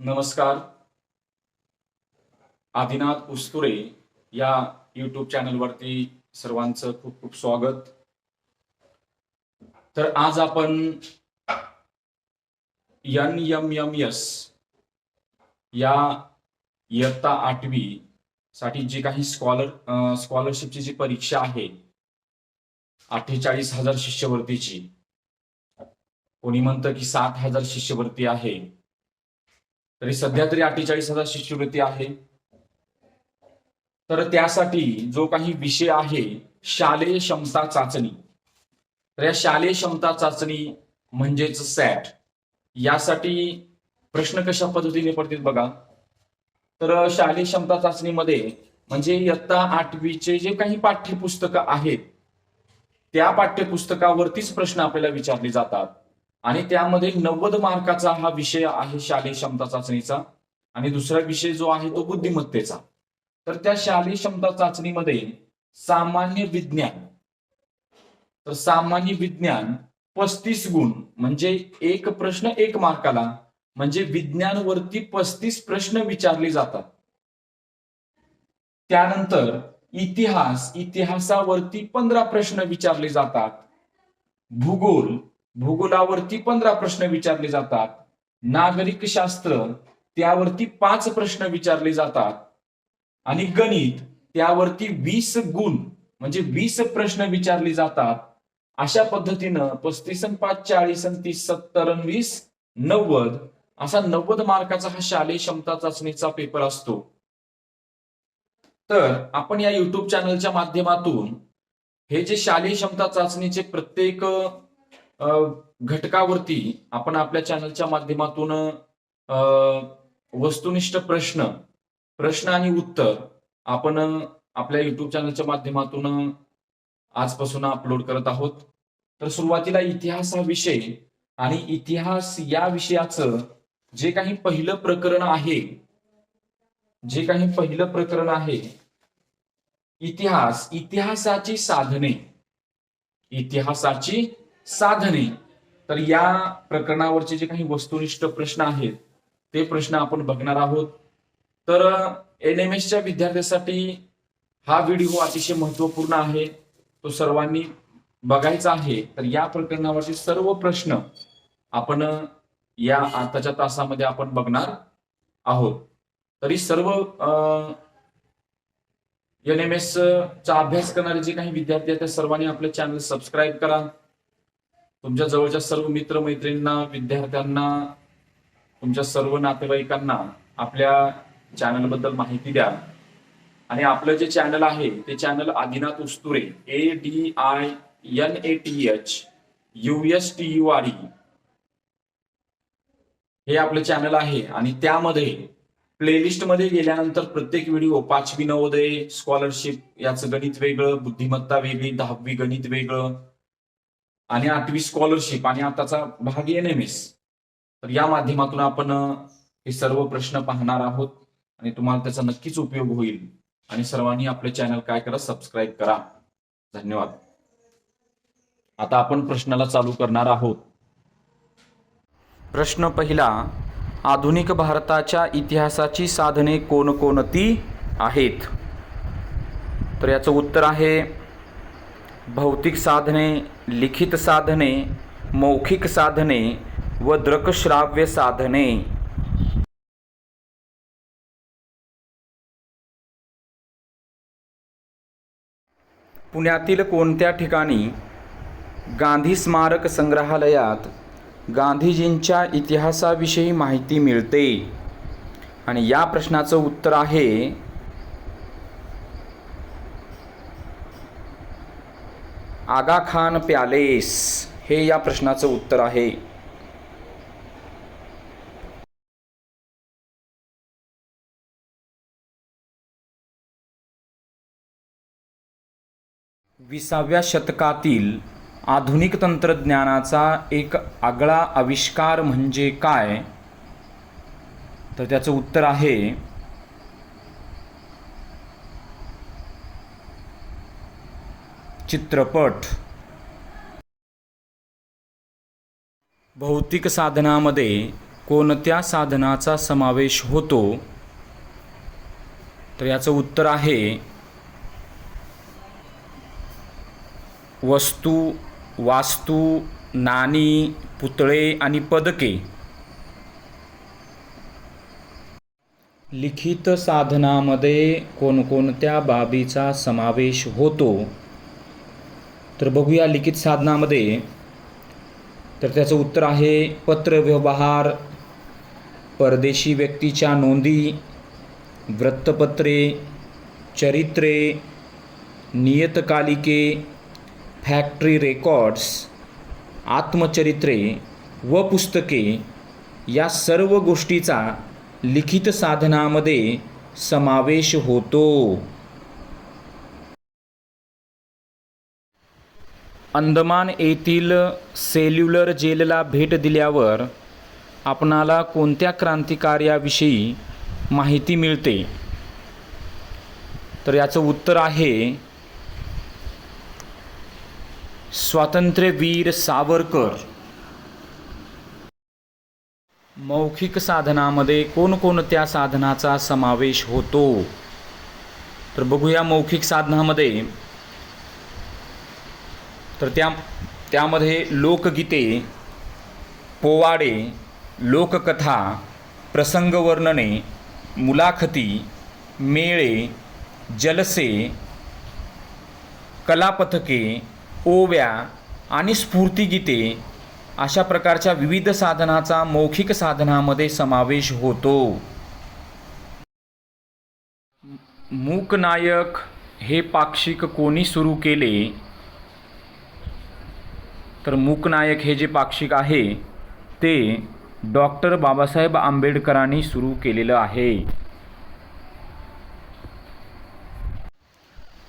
नमस्कार. आदिनाथ उस्तुरे या यूट्यूब चॅनलवरती सर्वांचं खूप खूप स्वागत. तर आज आपण एन एम एम एस या इयत्ता आठवी साठी जी काही स्कॉलर स्कॉलरशिपची जी परीक्षा आहे अठ्ठेचाळीस हजार शिष्यवृत्तीची. कोणी म्हणतं की सात हजार शिष्यवृत्ती आहे. तरी सध्या तरी अठ्ठेचाळीस हजार शिष्यवृत्ती आहे. तर त्यासाठी जो काही विषय आहे शालेय क्षमता चाचणी. तर या शालेय क्षमता चाचणी म्हणजेच सॅट यासाठी प्रश्न कशा पद्धतीने पडतील बघा. तर शालेय क्षमता चाचणीमध्ये म्हणजे इयत्ता आठवीचे जे काही पाठ्यपुस्तकं आहेत त्या पाठ्यपुस्तकावरतीच प्रश्न आपल्याला विचारले जातात. आणि त्यामध्ये नव्वद मार्काचा हा विषय आहे शालेय क्षमता चाचणीचा. आणि दुसरा विषय जो आहे तो बुद्धिमत्तेचा. तर त्या शालेय क्षमता चाचणीमध्ये सामान्य विज्ञान तर सामान्य विज्ञान पस्तीस गुण म्हणजे एक प्रश्न एक मार्काला म्हणजे विज्ञानवरती पस्तीस प्रश्न विचारले जातात. त्यानंतर इतिहास इतिहासावरती पंधरा प्रश्न विचारले जातात. भूगोल भूगोलावरती पंधरा प्रश्न विचारले जातात. नागरिक शास्त्र त्यावरती पाच प्रश्न विचारले जातात. आणि गणित त्यावरती वीस गुण म्हणजे वीस प्रश्न विचारले जातात. अशा पद्धतीनं पस्तीस आणि पाच चाळीस आणि तीस सत्तर आणि वीस नव्वद असा नव्वद मार्काचा हा शालेय क्षमता चाचणीचा पेपर असतो. तर आपण या युट्यूब चॅनलच्या माध्यमातून हे जे शालेय क्षमता चाचणीचे प्रत्येक घटकावरती आपण आपल्या चॅनलच्या माध्यमातून वस्तुनिष्ठ प्रश्न प्रश्न आणि उत्तर आपण आपल्या युट्यूब चॅनलच्या माध्यमातून आजपासून अपलोड करत आहोत. तर सुरुवातीला इतिहास हा विषय आणि इतिहास या विषयाचं जे काही पहिलं प्रकरण आहे जे काही पहिलं प्रकरण आहे इतिहास इतिहासाची साधने इतिहासाची साधने. तर या प्रकरणावरचे जे काही वस्तुनिष्ठ प्रश्न आहेत ते प्रश्न आपण बघणार आहोत. तर एन एम एसच्या विद्यार्थ्यासाठी हा व्हिडिओ अतिशय महत्त्वपूर्ण आहे. तो सर्वांनी बघायचा आहे. तर या प्रकरणावरचे सर्व प्रश्न आपण या आताच्या तासामध्ये आपण बघणार आहोत. तरी सर्व एन एम एस चा अभ्यास करणारे जे काही विद्यार्थी आहेत त्या सर्वांनी आपलं चॅनल सबस्क्राईब करा. तुमच्या जवळच्या सर्व मित्रमैत्रिणींना विद्यार्थ्यांना तुमच्या सर्व नातेवाईकांना आपल्या चॅनलबद्दल माहिती द्या. आणि आपलं जे चॅनल आहे ते channel Adinath Usture A D I N A T H U S T U R E हे आपलं चॅनल आहे आणि त्यामध्ये प्लेलिस्टमध्ये गेल्यानंतर प्रत्येक व्हिडिओ पाचवी नवोदय स्कॉलरशिप याचं गणित वेगळं बुद्धिमत्ता वेगळी दहावी गणित वेगळं आणि आठवी स्कॉलरशिप आणि आताचा भाग एन एम एस तर या माध्यमातून आपण हे सर्व प्रश्न पाहणार आहोत आणि तुम्हाला त्याचा नक्कीच उपयोग होईल. आणि सर्वांनी आपले चॅनल काय करा सबस्क्राईब करा. धन्यवाद. आता आपण प्रश्नाला चालू करणार आहोत. प्रश्न पहिला आधुनिक भारताच्या इतिहासाची साधने कोणकोणती आहेत? तर याचं उत्तर आहे भौतिक साधने लिखित साधने मौखिक साधने व दृकश्राव्य साधने. पुण्यातील कोणत्या ठिकाणी गांधी स्मारक संग्रहालयात गांधीजींच्या इतिहासाविषयी माहिती मिळते? आणि या प्रश्नाचं उत्तर आहे आगा खान प्यालेस हे या प्रश्नाचं उत्तर आहे. विसाव्या शतकातील आधुनिक तंत्रज्ञानाचा एक आगळा आविष्कार म्हणजे काय? तर त्याचं उत्तर आहे चित्रपट. भौतिक साधनामध्ये कोणत्या साधनाचा समावेश होतो? तर याचं उत्तर आहे वस्तू वास्तू नाणी पुतळे आणि पदके. लिखित साधनामध्ये कोणकोणत्या बाबीचा समावेश होतो? तर बघूया लिखित साधनामध्ये. तर त्याचं उत्तर आहे पत्र व्यवहार परदेशी व्यक्तीच्या नोंदी वृत्तपत्रे चरित्रे नियतकालिके फॅक्टरी रेकॉर्ड्स आत्मचरित्रे व पुस्तके या सर्व गोष्टीचा लिखित साधनामध्ये समावेश होतो. अंदमान येथील सेल्युलर जेलला भेट दिल्यावर आपणाला कोणत्या क्रांतिकार्याविषयी माहिती मिळते? तर याचं उत्तर आहे स्वातंत्र्यवीर सावरकर. मौखिक साधनामध्ये कोणकोणत्या साधनाचा समावेश होतो? तर बघूया मौखिक साधनामध्ये तर त्या त्यामध्ये लोकगीते पोवाडे लोककथा प्रसंगवर्णने मुलाखती मेळे जलसे कलापथके ओव्या आणि स्फूर्तिगीते अशा प्रकारच्या विविध साधनाचा मौखिक साधनामध्ये समावेश होतो. मूकनायक हे पाक्षिक कोणी सुरू केले? तर मूकनायक हे जे पाक्षिक आहे ते डॉक्टर बाबासाहेब आंबेडकरांनी सुरू केलेलं आहे.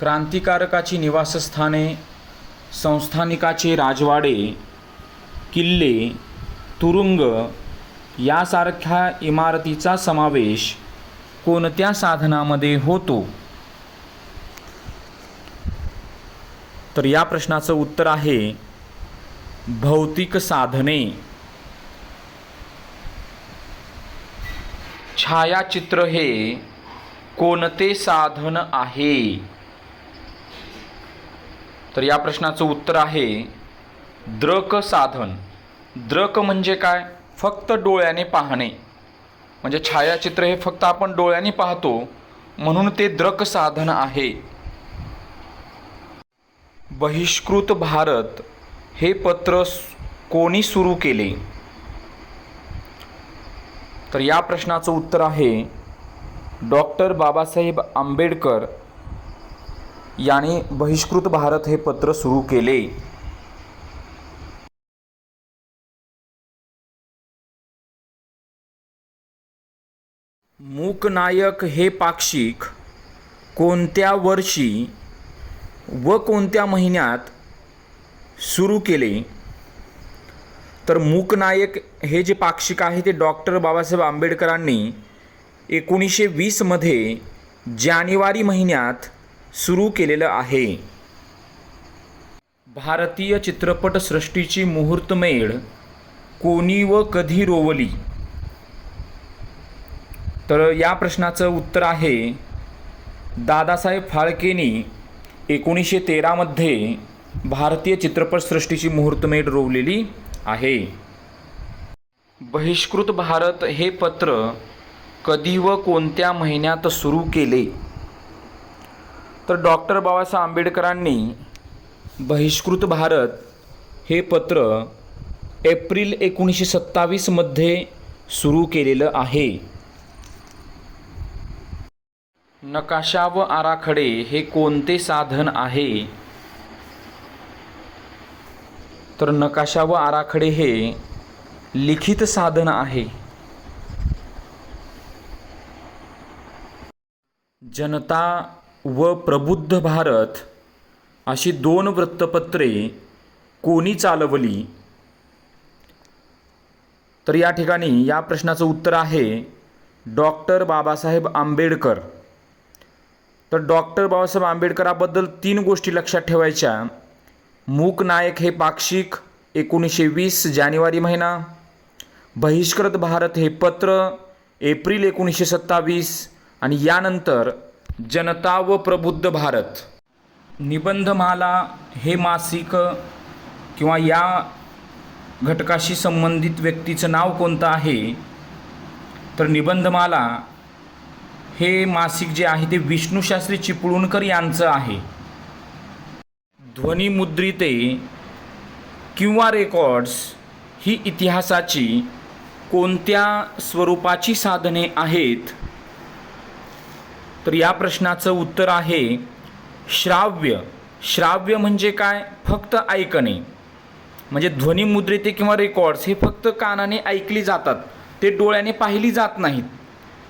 क्रांतिकारकाची निवासस्थाने संस्थानिकाचे राजवाडे किल्ले तुरुंग यासारख्या इमारतीचा समावेश कोणत्या साधनामध्ये होतो? तर या प्रश्नाचं उत्तर आहे भौतिक साधने. छायाचित्र हे कोणते साधन आहे? तर या प्रश्नाचं उत्तर आहे द्रक साधन. द्रक म्हणजे काय? फक्त डोळ्याने पाहणे. म्हणजे छायाचित्र हे फक्त आपण डोळ्याने पाहतो म्हणून ते द्रक साधन आहे. बहिष्कृत भारत हे पत्र कोणी सुरू केले? तर या प्रश्नाचं उत्तर आहे डॉक्टर बाबासाहेब आंबेडकर याने बहिष्कृत भारत हे पत्र सुरू केले. मूकनायक हे पाक्षिक कोणत्या वर्षी व कोणत्या महिन्यात सुरू केले. तर मूकनायक हे जे पाक्षिक आहे ते डॉक्टर बाबासाहेब आंबेडकरांनी एकोणीसशे वीसमध्ये जानेवारी महिन्यात सुरू केलेलं आहे. भारतीय चित्रपटसृष्टीची मुहूर्तमेढ कोणी व कधी रोवली? तर या प्रश्नाचं उत्तर आहे दादासाहेब फाळकेनी एकोणीसशे तेरामध्ये भारतीय चित्रपटसृष्टीची मुहूर्तमेढ रोवलेली आहे. बहिष्कृत भारत हे पत्र कधी व कोणत्या महिन्यात सुरू केले? तर डॉक्टर बाबासाहेब आंबेडकरांनी बहिष्कृत भारत हे पत्र एप्रिल एकोणीसशे सत्तावीसमध्ये सुरू केलेलं आहे. नकाशा व आराखडे हे कोणते साधन आहे? तर नकाशा व आराखडे हे लिखित साधन आहे. जनता व प्रबुद्ध भारत अशी दोन वृत्तपत्रे कोणी चालवली? तर या ठिकाणी या प्रश्नाचं उत्तर आहे डॉक्टर बाबासाहेब आंबेडकर. तर डॉक्टर बाबासाहेब आंबेडकराबद्दल तीन गोष्टी लक्षात ठेवायच्या. मूक नायक हे पाक्षिक एकोणीसशे वीस जानेवारी महिना. बहिष्कृत भारत हे पत्र एप्रिल एकोणीसशे सत्तावीस आणि यानंतर जनता व प्रबुद्ध भारत. निबंधमाला हे मासिक किंवा या घटकाशी संबंधित व्यक्तीचं नाव कोणतं आहे? तर निबंधमाला हे मासिक जे आहे ते विष्णूशास्त्री चिपळूणकर यांचं आहे. ध्वनिमुद्रिते किंवा रेकॉर्ड्स ही इतिहासाची कोणत्या स्वरूपाची साधने आहेत? तर या प्रश्नाचं उत्तर आहे श्राव्य. श्राव्य म्हणजे काय? फक्त ऐकणे. म्हणजे ध्वनिमुद्रिते किंवा रेकॉर्ड्स हे फक्त कानाने ऐकली जातात. ते डोळ्याने पाहिली जात नाहीत.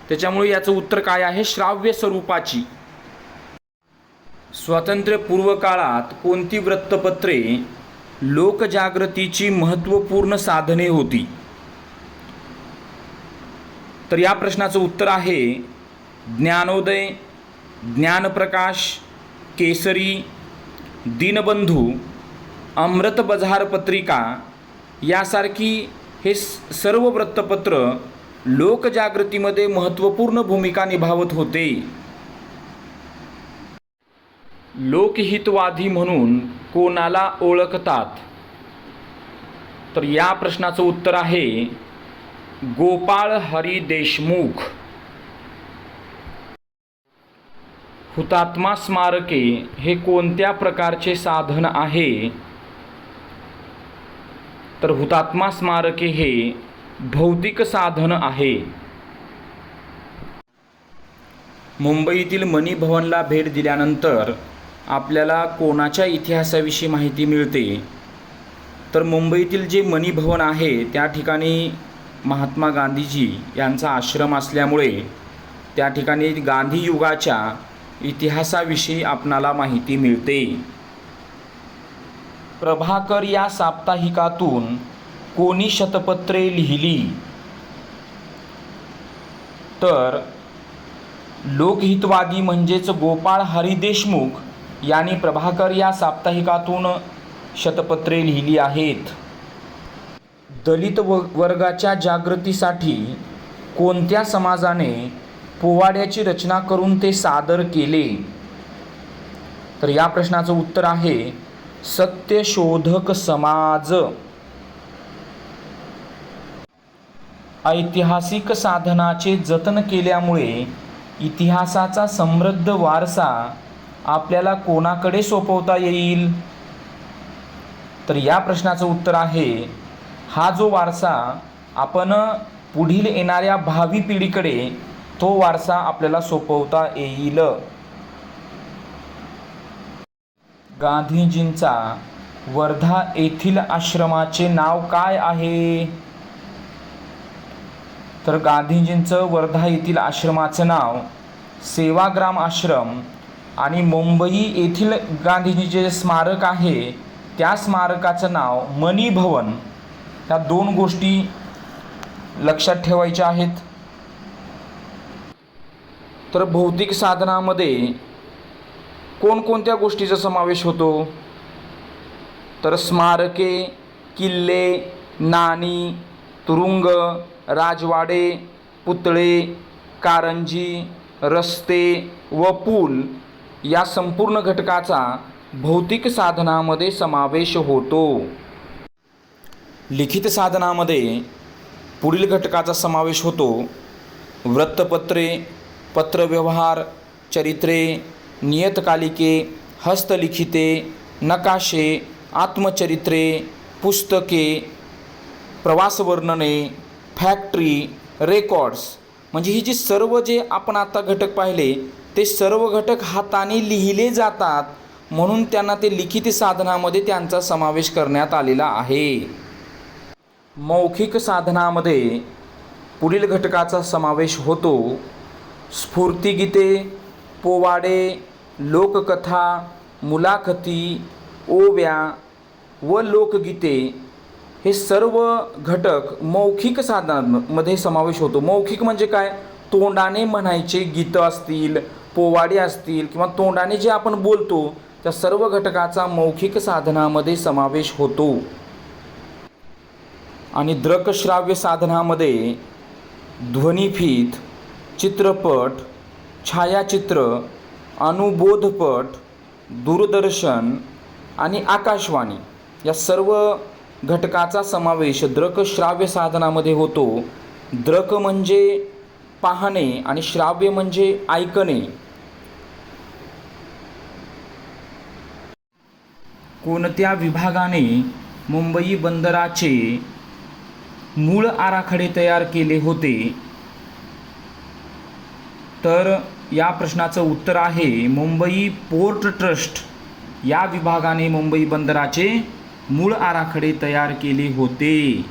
त्याच्यामुळे याचं उत्तर काय आहे? श्राव्य स्वरूपाची. स्वातंत्र्यपूर्व काळात कोणती वृत्तपत्रे लोकजागृतीची महत्त्वपूर्ण साधने होती? तर या प्रश्नाचं उत्तर आहे ज्ञानोदय ज्ञानप्रकाश केसरी दीनबंधू अमृत बजार पत्रिका यासारखी हे स- सर्व वृत्तपत्र लोकजागृतीमध्ये महत्त्वपूर्ण भूमिका निभावत होते. लोकहितवादी म्हणून कोणाला ओळखतात? तर या प्रश्नाचं उत्तर आहे गोपाळ हरी देशमुख. हुतात्मा स्मारके हे कोणत्या प्रकारचे साधन आहे? तर हुतात्मा स्मारके हे भौतिक साधन आहे. मुंबईतील मणिभवनला भेट दिल्यानंतर आपल्याला कोणाच्या इतिहासाविषयी माहिती मिळते? तर मुंबईतील जे मणिभवन आहे त्या ठिकाणी महात्मा गांधीजी यांचा आश्रम असल्यामुळे त्या ठिकाणी गांधी युगाच्या इतिहासाविषयी आपणाला माहिती मिळते. प्रभाकर या साप्ताहिकातून कोणी शतपत्रे लिहिली? तर लोकहितवादी म्हणजेच गोपाळ हरी देशमुख यांनी प्रभाकर या साप्ताहिकातून शतपत्रे लिहिली आहेत. दलित व वर्गाच्या जागृतीसाठी कोणत्या समाजाने पोवाड्याची रचना करून ते सादर केले? तर या प्रश्नाचं उत्तर आहे सत्यशोधक समाज. ऐतिहासिक साधनाचे जतन केल्यामुळे इतिहासाचा समृद्ध वारसा आपल्याला कोणाकडे सोपवता येईल? तर या प्रश्नाचं उत्तर आहे हा जो वारसा आपण पुढील येणाऱ्या भावी पिढीकडे तो वारसा आपल्याला सोपवता येईल. गांधीजींचा वर्धा येथील आश्रमाचे नाव काय आहे? तर गांधीजींचं वर्धा येथील आश्रमाचं नाव सेवाग्राम आश्रम आणि मुंबई येथील गांधीजीचे जे स्मारक आहे त्या स्मारकाचं नाव मणिभवन ह्या दोन गोष्टी लक्षात ठेवायच्या आहेत. तर भौतिक साधनामध्ये कोणकोणत्या गोष्टीचा समावेश होतो? तर स्मारके किल्ले नाणी तुरुंग राजवाडे पुतळे कारंजी रस्ते व पूल या संपूर्ण घटकाचा भौतिक साधनामध्ये समावेश होतो. लिखित साधनामध्ये पुढील घटकाचा समावेश होतो. वृत्तपत्रे पत्रव्यवहार चरित्रे नियतकालिके हस्तलिखिते नकाशे आत्मचरित्रे पुस्तके प्रवासवर्णने फॅक्टरी रेकॉर्ड्स. म्हणजे ही जी सर्व जे आपण आता घटक पाहिले ते सर्व घटक हाताने लिहिले जातात म्हणून त्यांना ते लिखित साधनामध्ये त्यांचा समावेश करण्यात आलेला आहे. मौखिक साधनामध्ये पुढील घटकाचा समावेश होतो स्फूर्तिगीते पोवाडे लोककथा मुलाखती ओव्या व लोकगीते हे सर्व घटक मौखिक साधनांमध्ये समावेश होतो. मौखिक म्हणजे काय? तोंडाने म्हणायचे गीतं असतील पोवाडे असतील किंवा तोंडाने जे आपण बोलतो त्या सर्व घटकाचा मौखिक साधनामध्ये समावेश होतो. आणि दृकश्राव्य साधनामध्ये ध्वनिफीत चित्रपट छायाचित्र अनुबोधपट दूरदर्शन आणि आकाशवाणी या सर्व घटकाचा समावेश दृकश्राव्य साधनामध्ये होतो. द्रक म्हणजे पाहणे आणि श्राव्य म्हणजे ऐकणे. कोणत्या विभागाने मुंबई बंदराचे मूळ आराखडे तयार केले होते? तर या प्रश्नाचं उत्तर आहे मुंबई पोर्ट ट्रस्ट या विभागाने मुंबई बंदराचे मूळ आराखडे तयार केले होते.